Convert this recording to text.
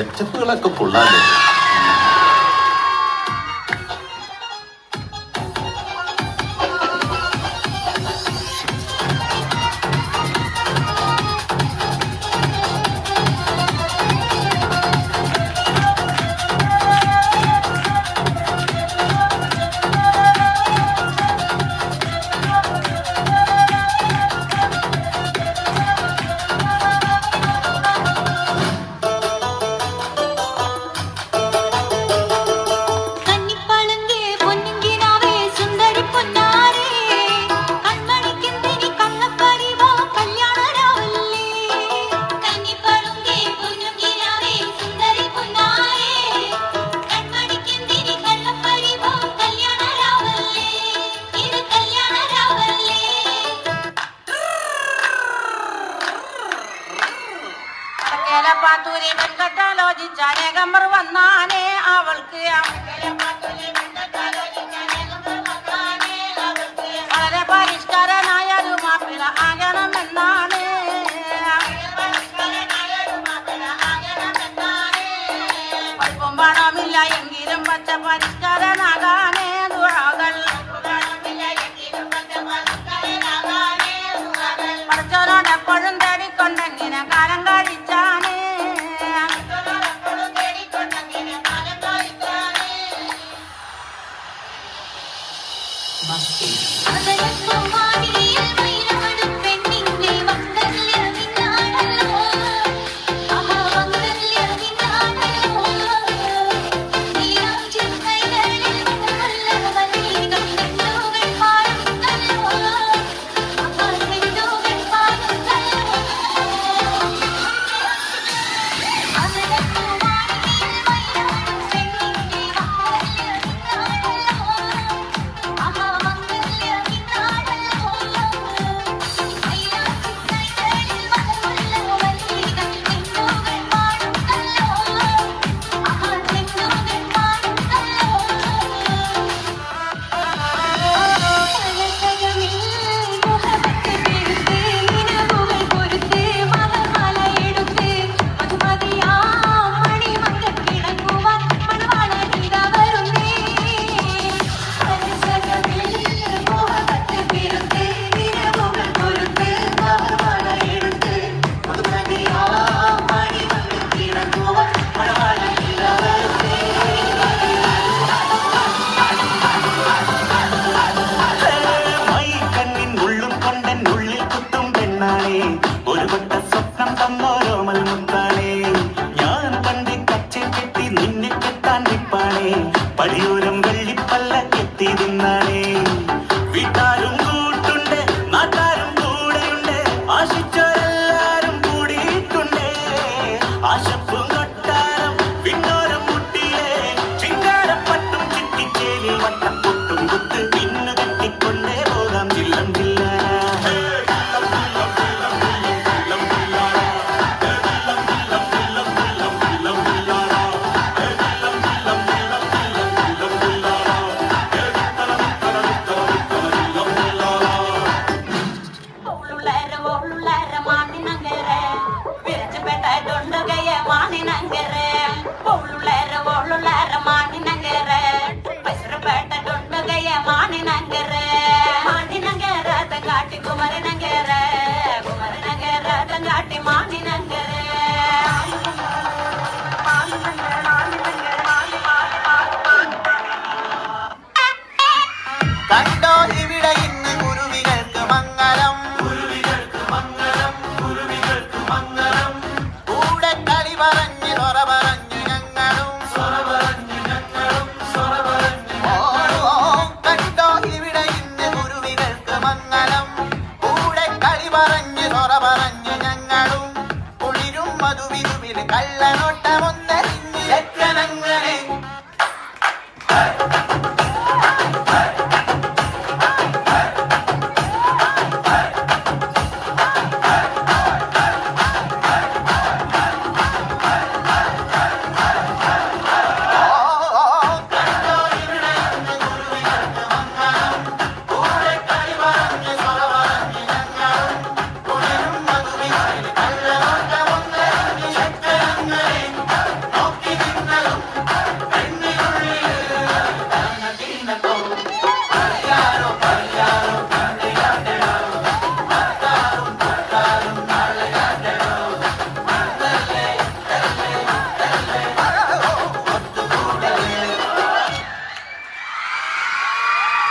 സെറ്റപ്പുകളൊക്കെ കൊള്ളാലോ. രേഖമ്പർ വന്നാനേ അവൾക്ക് വളരെ ます。പടിയോരം കണ്ടോ ഇവിടെ ഇന്ന് കുരുവികൾക്ക് മംഗളം. കുരുവികൾക്ക് മംഗളം കുരുവികൾക്ക് മംഗളം കൂടെ കളി പറഞ്ഞ് സൊറ പറഞ്ഞ് ഞങ്ങളും. സൊറ പറഞ്ഞ് ഞങ്ങളും സൊറ പറഞ്ഞ് ഓ കണ്ടോ ഇവിടെ ഇന്ന് കുരുവികൾക്ക് മംഗളം. കൂടെ കളി പറഞ്ഞ് സൊറ പറഞ്ഞ് ഞങ്ങളും. കുളിരും കള്ളനോട്ടമൊന്നും